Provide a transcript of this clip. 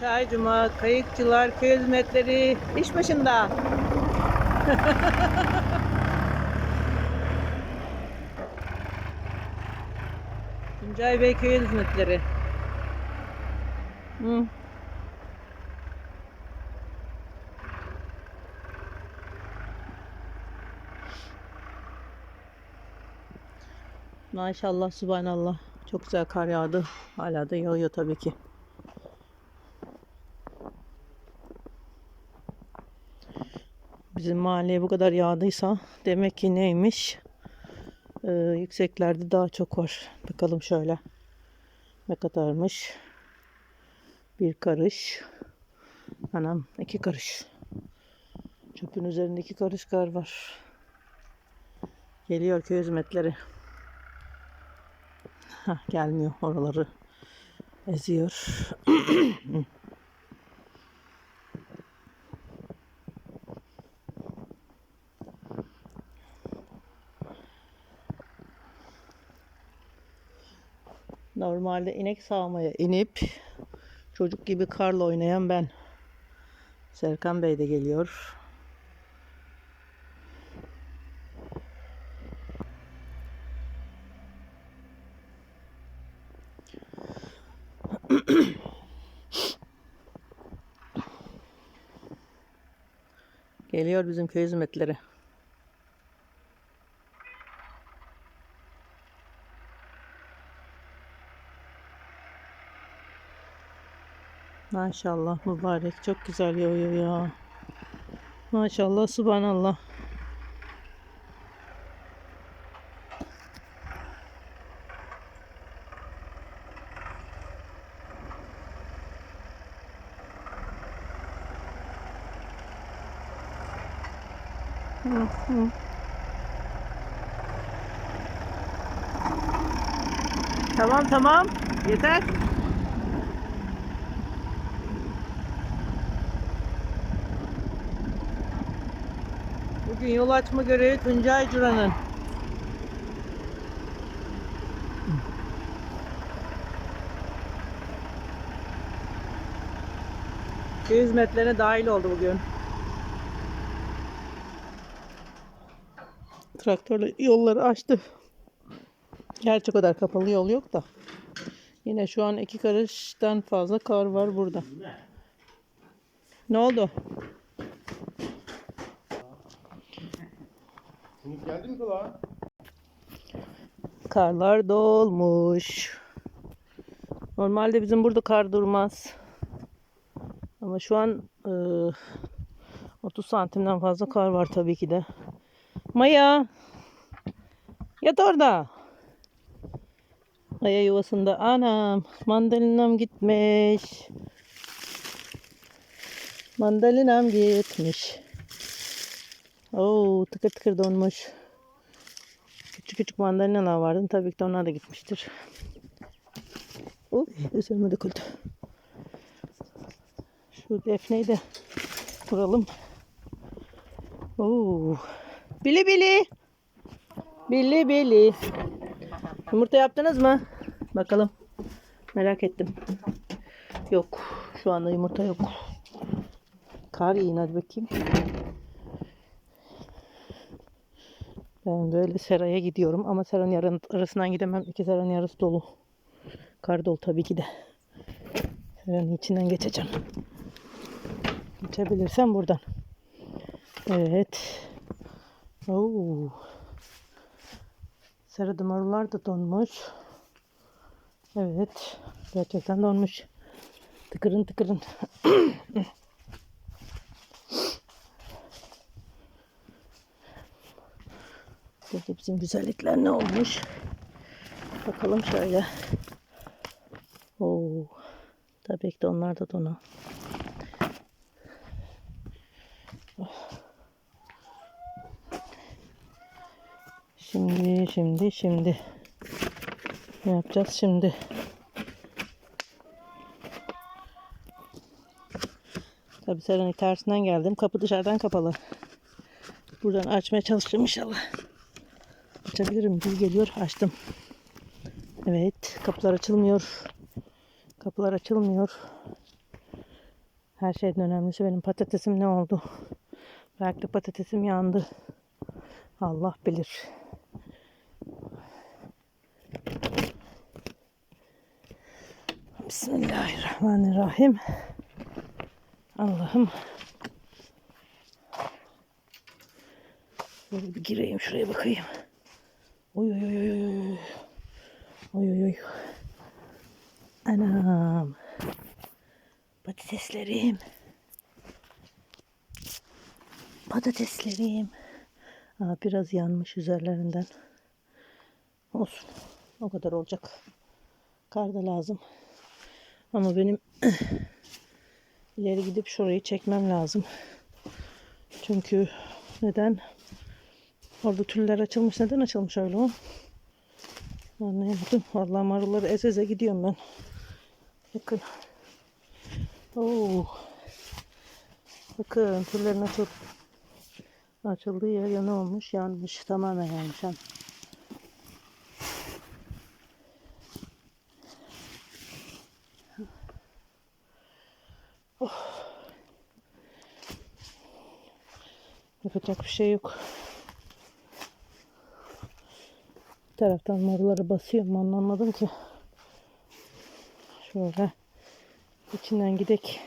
Çaycuma Kayıkçılar Köy Hizmetleri iş başında. Tuncay Bey Köy Hizmetleri. Hı. Maşallah, subhanallah. Çok güzel kar yağdı. Hala da yağıyor tabii ki. Bizim mahalleye bu kadar yağdıysa demek ki neymiş? Ee, yükseklerde daha çok var. Bakalım şöyle. Ne kadarmış? Bir karış. Anam iki karış. Çöpün üzerinde iki karış kar var. Geliyor köy hizmetleri. Hah, gelmiyor oraları eziyor. Normalde inek sağmaya inip çocuk gibi karla oynayan ben. Serkan Bey de geliyor. Geliyor bizim köy hizmetleri. Maşallah mübarek çok güzel yağıyor ya. Maşallah subhanallah. Tamam tamam yeter. Bugün yol açma görevi Tuncay Cura'nın. Köy hizmetlerine dahil oldu bugün. Traktörle yolları açtı. Gerçi o kadar kapalı yol yok da. Yine şu an iki karıştan fazla kar var burada. Ne oldu? Umut geldi mi kulağa? Karlar dolmuş. Normalde bizim burada kar durmaz. Ama şu an e, 30 santimden fazla kar var tabii ki de. Maya. Yat orada. Maya yuvasında. Anam. Mandalinam gitmiş. Mandalinam gitmiş. Oo, tıkır tıkır donmuş. Küçük küçük mandalinalar vardı. Tabii ki de onlar da gitmiştir. Uy, üzerime döküldü. Şu defneyi de vuralım. Oo. Bili bili. Bili bili. Yumurta yaptınız mı? Bakalım. Merak ettim. Yok. Şu anda yumurta yok. Kar yiyin hadi bakayım. Ben böyle seraya gidiyorum ama seranın arasından gidemem. İki seranın yarısı dolu. Kar dolu tabii ki de. Seranın içinden geçeceğim. Geçebilirsem buradan. Evet. Oo. Serada marullar da donmuş. Evet. Gerçekten donmuş. Tıkırın tıkırın. Burada bizim güzellikler ne olmuş? Bakalım şöyle. Oo. Tabii ki de onlar da donu. Şimdi, şimdi, şimdi. Ne yapacağız şimdi? Tabii seranın tersinden geldim. Kapı dışarıdan kapalı. Buradan açmaya çalışacağım inşallah. Açabilirim. Gül geliyor. Açtım. Evet. Kapılar açılmıyor. Kapılar açılmıyor. Her şeyden önemlisi benim patatesim ne oldu? Belki de patatesim yandı. Allah bilir. Bismillahirrahmanirrahim. Allah'ım. Bir gireyim şuraya bakayım. Oy oy oy oy oy oy. Oy oy. Anam. Patateslerim. Patateslerim. Aa, biraz yanmış üzerlerinden. Olsun. O kadar olacak. Kar da lazım. Ama benim ileri gidip şurayı çekmem lazım. Çünkü neden? Orada tüller açılmış. Neden açılmış öyle o? Anlayamadım. Vallahi marulları ez eze gidiyorum ben. Bakın. Oo. Bakın tüllerin açıl açıldığı yer yanı olmuş. Yanmış. Tamamen yanmış. hem. Yapacak bir şey yok. Bir taraftan marulları basıyorum anlamadım ki. Şöyle içinden gidek.